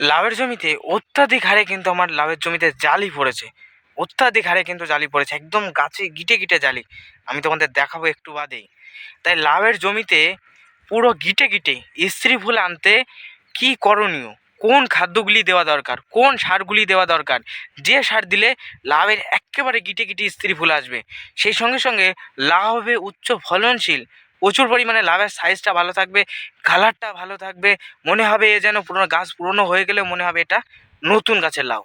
লাভের জমিতে অত্যাধিক হারে কিন্তু আমার লাভের জমিতে জালি পড়েছে। অত্যাধিক হারে কিন্তু জালি পড়েছে, একদম গাছে গিটে গিটে জালি। আমি তোমাদের দেখাবো একটু বাদেই। তাই লাভের জমিতে পুরো গিটে গিটে স্ত্রী ফুল আনতে কি করণীয়? কোন খাদ্যগুলি দেওয়া দরকার? কোন সারগুলি দেওয়া দরকার? যে সার দিলে লাভের একেবারে গিটে গিটে স্ত্রী ফুল আসবে। সেই সঙ্গে সঙ্গে লাভ হবে উচ্চ ফলনশীল প্রচুর পরিমাণে লাভের সাইজটা ভালো থাকবে কালারটা ভালো থাকবে, মনে হবে এ যেন পুরোনো গাছ পুরনো হয়ে গেলে মনে হবে এটা নতুন গাছের লাউ।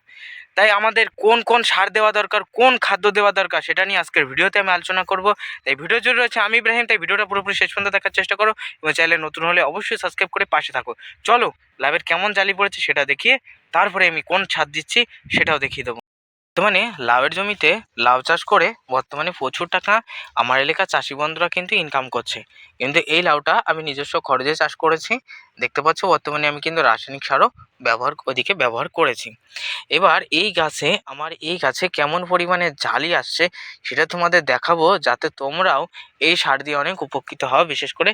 তাই আমাদের কোন কোন সার দেওয়া দরকার, কোন খাদ্য দেওয়া দরকার সেটা নিয়ে আজকের ভিডিওতে আমি আলোচনা করব। তাই ভিডিও জুড়ে রয়েছে আমি ইব্রাহিম, তাই ভিডিওটা পুরোপুরি শেষ পর্যন্ত দেখার চেষ্টা করো এবং চ্যানেলে নতুন হলে অবশ্যই সাবস্ক্রাইব করে পাশে থাকো। চলো, লাভের কেমন জালি পড়েছে সেটা দেখিয়ে তারপরে আমি কোন ছাদ দিচ্ছি সেটাও দেখিয়ে দেবো। বর্তমানে লাউয়ের জমিতে লাউ চাষ করে বর্তমানে প্রচুর টাকা আমার এলাকার চাষি বন্ধুরা কিন্তু ইনকাম করছে। কিন্তু এই লাউটা আমি নিজস্ব খরচে চাষ করেছি। দেখতে পাচ্ছ বর্তমানে আমি কিন্তু রাসায়নিক সারও ব্যবহার, ওদিকে ব্যবহার করেছি। এবার এই গাছে, আমার এই গাছে কেমন পরিমাণে জালি আসছে সেটা তোমাদের দেখাবো যাতে তোমরাও এই সার দিয়ে অনেক উপকৃত হও, বিশেষ করে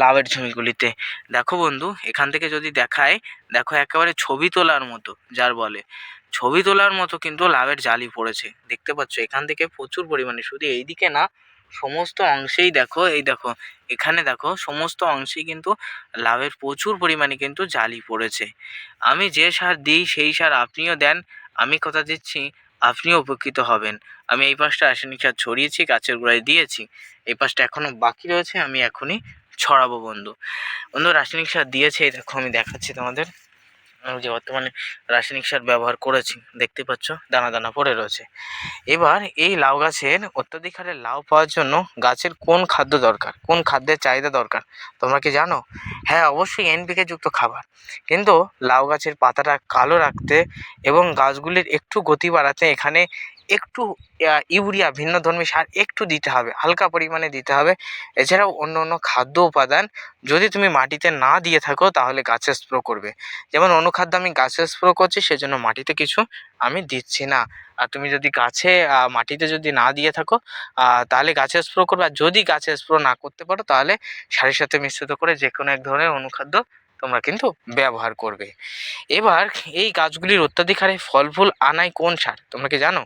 লাউয়ের জমিগুলিতে দেখো বন্ধু, এখান থেকে যদি দেখায়, দেখো একেবারে ছবি তোলার মতো, যার বলে। ছবি তোলার মতো কিন্তু লাভের জালি পড়েছে। দেখতে পাচ্ছ, এখান থেকে প্রচুর পরিমাণে। শুধু এইদিকে না, সমস্ত অংশেই দেখো, এই দেখো, এখানে দেখো, সমস্ত অংশেই কিন্তু লাভের প্রচুর পরিমাণে কিন্তু জালি পড়েছে। আমি যে সার দিই, সেই সার আপনিও দেন, আমি কথা দিচ্ছি, আপনিও উপকৃত হবেন। আমি এই পাশটা রাসায়নিক সার ছড়িয়েছি, গাছের গোড়ায় দিয়েছি। এই পাশটা এখনও বাকি রয়েছে, আমি এখনই ছড়াবো বন্ধু। বন্ধু রাসায়নিক সার দিয়েছে, এই দেখো, আমি দেখাচ্ছি তোমাদের। আমি যে বর্তমানে রাসায়নিক সার ব্যবহার করেছি, দেখতে পাচ্ছ, দানা দানা পড়ে রয়েছে। এবার এই লাউ গাছের অত্যাধিক হারে লাউ পাওয়ার জন্য গাছের কোন খাদ্য দরকার, কোন খাদ্যের চাহিদা দরকার, তোমরা কি জানো? হ্যাঁ অবশ্যই এনপিকে যুক্ত খাবার। কিন্তু লাউ গাছের পাতাটা কালো রাখতে এবং গাছগুলির একটু গতি বাড়াতে এখানে একটু ইউরিয়া ভিন্ন ধর্মী সার একটু দিতে হবে, হালকা পরিমাণে দিতে হবে। এছাড়াও অন্য অন্য খাদ্য উপাদান যদি তুমি মাটিতে না দিয়ে থাকো তাহলে গাছে স্প্রো করবে। যেমন অনুখাদ্য আমি গাছে স্প্রো করছি সেজন্য মাটিতে কিছু আমি দিচ্ছি না। আর তুমি যদি গাছে মাটিতে যদি না দিয়ে থাকো তাহলে গাছে স্প্রো করবে। আর যদি গাছে স্প্রো না করতে পারো তাহলে সারের সাথে মিশ্রিত করে যে কোনো এক ধরনের অনুখাদ্য তোমরা কিন্তু ব্যবহার করবে। এবার এই গাছগুলির অত্যাধিক হারে ফল ফুল আনায় কোন সার? তোমরা কি জানো?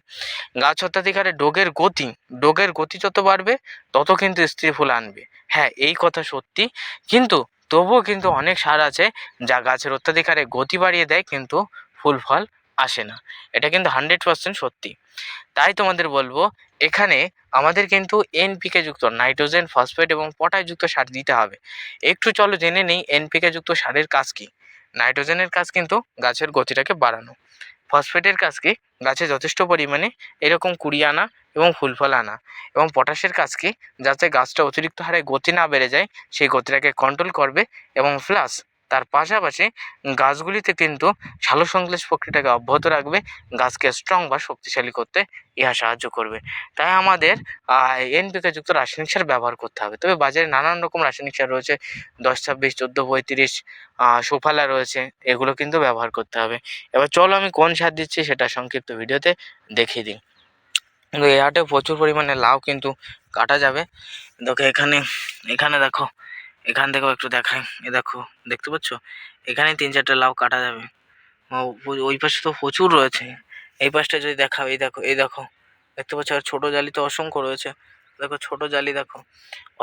গাছ অত্যাধিক হারে ডোগের গতি ডোগের গতি যত বাড়বে, তত কিন্তু স্ত্রী ফুল আনবে। হ্যাঁ এই কথা সত্যি। কিন্তু তবুও কিন্তু অনেক সার আছে যা গাছের অত্যাধিক হারে গতি বাড়িয়ে দেয়, কিন্তু ফুল ফল আসে না। এটা কিন্তু হান্ড্রেড পার্সেন্ট সত্যি। তাই তোমাদের বলব, এখানে আমাদের কিন্তু এনপিকে যুক্ত নাইট্রোজেন, ফসফেট এবং পটাশ যুক্ত সার দিতে হবে। একটু চলো জেনে নেই এনপিকে যুক্ত সারের কাজ কী। নাইট্রোজেনের কাজ কিন্তু গাছের গতিটাকে বাড়ানো। ফসফেটের কাজ কি? গাছে যথেষ্ট পরিমাণে এরকম কুড়ি আনা এবং ফুল ফল আনা। এবং পটাশের কাজ কি? যাতে গাছটা অতিরিক্ত হারে গতি না বেড়ে যায়, সেই গতিটাকে কন্ট্রোল করবে এবং প্লাস তার পাশাপাশি গাছগুলিতে কিন্তু সালো সংশ্লেষ প্রক্রিয়াটাকে অব্যাহত রাখবে, গাছকে স্ট্রং বা শক্তিশালী করতে ইহা সাহায্য করবে। তাই আমাদের এনপিকে যুক্ত রাসায়নিক সার ব্যবহার করতে হবে। তবে বাজারে নানান রকম রাসায়নিক সার রয়েছে, দশ, ছাব্বিশ, চোদ্দ, পঁয়ত্রিশ সুফালা রয়েছে, এগুলো কিন্তু ব্যবহার করতে হবে। এবার চলো আমি কোন সার দিচ্ছি সেটা সংক্ষিপ্ত ভিডিওতে দেখিয়ে দিই। কিন্তু এই হাটে প্রচুর পরিমাণে লাউ কিন্তু কাটা যাবে। দেখো এখানে এখানে দেখো এখান থেকেও একটু দেখাই। এ দেখো, দেখতে পাচ্ছ? এখানে তিন চারটে লাউ কাটা যাবে। ওই- ওই পাশে তো প্রচুর রয়েছে। এই পাশটা যদি দেখাও, এই দেখো এই দেখো। দেখতে পাচ্ছ? আর ছোটো জালি তো অসংখ্য রয়েছে। দেখো ছোটো জালি দেখো,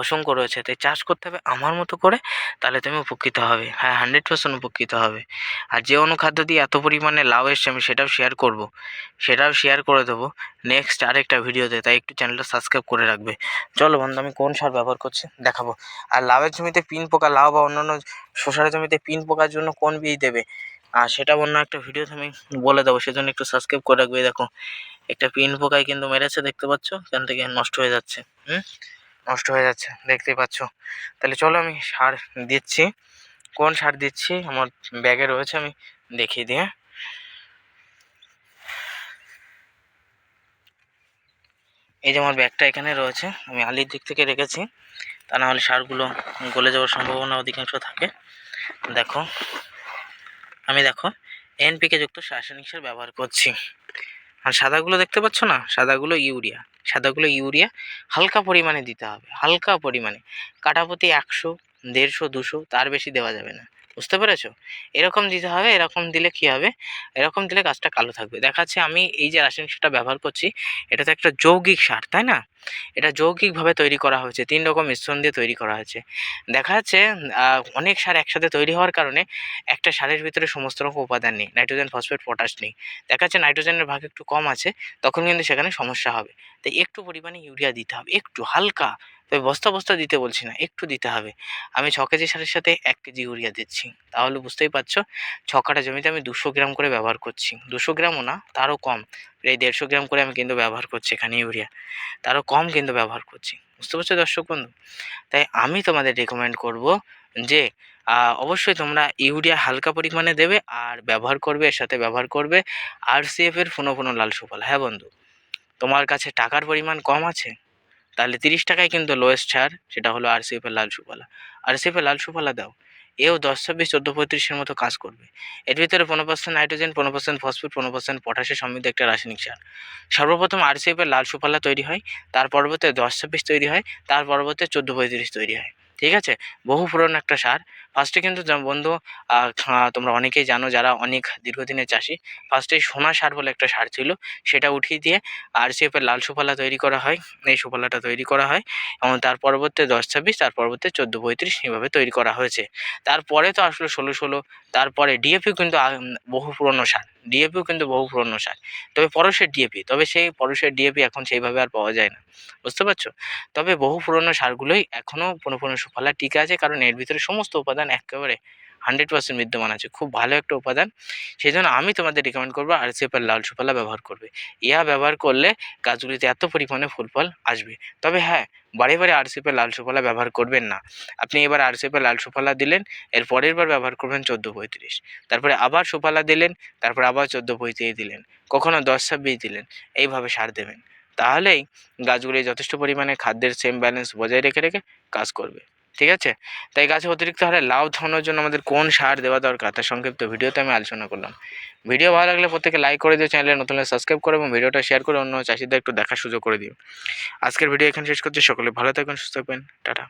অসংখ্য রয়েছে। তাই চাষ করতে হবে আমার মতো করে, তাহলে তুমি উপকৃত হবে। হ্যাঁ হান্ড্রেড পার্সেন্ট উপকৃত হবে। আর যে অনুখাদ্য দিয়ে এত পরিমাণে লাভ এসছে, আমি সেটাও শেয়ার করব। সেটাও শেয়ার করে দেবো নেক্সট আরেকটা ভিডিওতে। তাই একটু চ্যানেলটা সাবস্ক্রাইব করে রাখবে। চলো বন্ধু, আমি কোন সার ব্যবহার করছি দেখাবো। আর লাভের জমিতে পিন পোকা, লাউ বা অন্যান্য শসার জমিতে পিন পোকার জন্য কোন বীজ দেবে? আর সেটা অন্য একটা ভিডিওতে আমি বলে দেবো, সেজন্য একটু সাবস্ক্রাইব করে রাখবে। দেখো, একটা পিন পোকায় কিন্তু মেরেছে, দেখতে পাচ্ছ? এখান থেকে নষ্ট হয়ে যাচ্ছে, হুম? নষ্ট হয়ে যাচ্ছে, দেখতেই পাচ্ছ। তাহলে চলো আমি সার দিচ্ছি। কোন সার দিচ্ছি? আমার ব্যাগে রয়েছে, আমি দেখিয়ে দিই হ্যাঁ? এই যে আমার ব্যাগটা এখানে রয়েছে, আমি আলির দিক থেকে রেখেছি। তা না হলে সারগুলো গলে যাওয়ার সম্ভাবনা অধিকাংশ থাকে। দেখো আমি দেখো এনপিকে যুক্ত রাসায়নিক সার ব্যবহার করছি। আর সাদাগুলো দেখতে পাচ্ছ না? সাদাগুলো ইউরিয়া। সাদাগুলো ইউরিয়া হালকা পরিমাণে দিতে হবে। হালকা পরিমাণে। কাটাপতি একশো, দেড়শো, দুশো, তার বেশি দেওয়া যাবে না। বুঝতে পেরেছ? এরকম দিতে হবে, এরকম দিলে কি হবে? এরকম দিলে গাছটা কালো থাকবে। দেখাচ্ছে আমি এই যে রাসায়নিক সারটা ব্যবহার করছি এটা তো একটা যৌগিক সার, তাই না? এটা যৌগিকভাবে তৈরি করা হয়েছে, তিন রকম মিশ্রণ দিয়ে তৈরি করা হয়েছে। দেখা যাচ্ছে অনেক সার একসাথে তৈরি হওয়ার কারণে একটা সারের ভিতরে সমস্ত রকম উপাদান নেই, নাইট্রোজেন, ফসফেট, পটাশ নেই। দেখা যাচ্ছে নাইট্রোজেনের ভাগ একটু কম আছে, তখন কিন্তু সেখানে সমস্যা হবে। তাই একটু পরিমাণে ইউরিয়া দিতে হবে, একটু হালকা তবে বস্তা বস্তা দিতে বলছি না, একটু দিতে হবে। আমি ছ কেজি সারের সাথে এক কেজি ইউরিয়া দিচ্ছি। তাহলে বুঝতেই পারছ, ছ কাটা জমিতে আমি দুশো গ্রাম করে ব্যবহার করছি। দুশো গ্রামও না, তারও কম। প্রায় দেড়শো গ্রাম করে আমি কিন্তু ব্যবহার করছি এখানে ইউরিয়া। তারও কম কিন্তু ব্যবহার করছি। বুঝতে পারছ দর্শক বন্ধু? তাই আমি তোমাদের রেকমেন্ড করব যে অবশ্যই তোমরা ইউরিয়া হালকা পরিমাণে দেবে আর ব্যবহার করবে, এর সাথে ব্যবহার করবে। আর এর ফুনো ফুনো লাল সুফল। হ্যাঁ বন্ধু? তোমার কাছে টাকার পরিমাণ কম আছে? তাহলে তিরিশ টাকায় কিন্তু লোয়েস্ট ছাড়, সেটা হলো আরসিএফের লাল সুফলা। আর এর লাল সুফলা দাও, এও দশ, ছাব্বিশ, চোদ্দ, পঁয়ত্রিশের মতো কাজ করবে। এর ভিতরে পনেরো পার্সেন্ট নাইট্রোজেন পনেরো পার্সেন্ট ফসফেট পনেরো পার্সেন্ট পটাশের সমৃদ্ধ একটা রাসায়নিক সার। সর্বপ্রথম আরসিএফের লাল সুফলা তৈরি হয়, তার পর্বতে দশ, ছাব্বিশ তৈরি হয়, তার পর্বতে চোদ্দ, পঁয়ত্রিশ তৈরি হয়। ঠিক আছে? বহু পুরনো একটা সার ফার্স্টে কিন্তু বন্ধু তোমরা অনেকেই জানো যারা অনেক দীর্ঘদিনের চাষি। ফার্স্টে সোনা সার বলে একটা সার ছিল, সেটা উঠিয়ে দিয়ে আর এর লাল সুফলা তৈরি করা হয়। এই সুফলাটা তৈরি করা হয় এবং তার পরবর্তী দশ ছাব্বিশ, তার পরবর্তী চোদ্দ পঁয়ত্রিশ এভাবে তৈরি করা হয়েছে। তারপরে তো আসলো ষোলো ষোলো, তারপরে ডিএপিও কিন্তু বহু পুরনো সার। ডিএপিও কিন্তু বহু পুরনো সার। তবে পরশের ডিএপি তবে সেই পরশের ডিএপি এখন সেইভাবে আর পাওয়া যায় না। বুঝতে পারছ? তবে বহু পুরনো সারগুলোই এখনও পুরো পুরনো সুফলা টিকে আছে কারণ এর ভিতরে সমস্ত উপাদান একেবারে হান্ড্রেড পার্সেন্ট বিদ্যমান আছে, খুব ভালো একটা উপাদান। সেই জন্য আমি তোমাদের রিকমেন্ড করব আর সিএফের লাল সুফলা ব্যবহার করবে। ইয়া ব্যবহার করলে গাছগুলিতে এত পরিমাণে ফুল ফল আসবে। তবে হ্যাঁ বারে বারে আরসিপের লাল সুফলা ব্যবহার করবেন না। আপনি এবার আর আরসিপের লাল সুফলা দিলেন, এর পরের বার ব্যবহার করবেন চোদ্দ পঁয়ত্রিশ। তারপরে আবার সুফলা দিলেন, তারপরে আবার চোদ্দ পঁয়ত্রিশ দিলেন, কখনো দশ ছাব্বিশ দিলেন, এইভাবে সার দেবেন। তাহলেই গাছগুলি যথেষ্ট পরিমাণে খাদ্যের সেম ব্যালেন্স বজায় রেখে রেখে কাজ করবে। ঠিক আছে? তাই গাছে অতিরিক্ত হারে লাউ ধরানোর জন্য আমাদের কোন সার দেওয়া দরকার? তার সংক্ষিপ্ত ভিডিওতে আমি আলোচনা করলাম। ভিডিও ভালো লাগলে প্রত্যেকে লাইক করে দিও চ্যানেলে নতুন সাবস্ক্রাইব করো এবং ভিডিওটা শেয়ার করে অন্য চাষিদের একটু দেখার সুযোগ করে দিও। আজকের ভিডিও এখানে শেষ করছি, সকলে ভালো থাকবেন, সুস্থ থাকবেন, টাটা।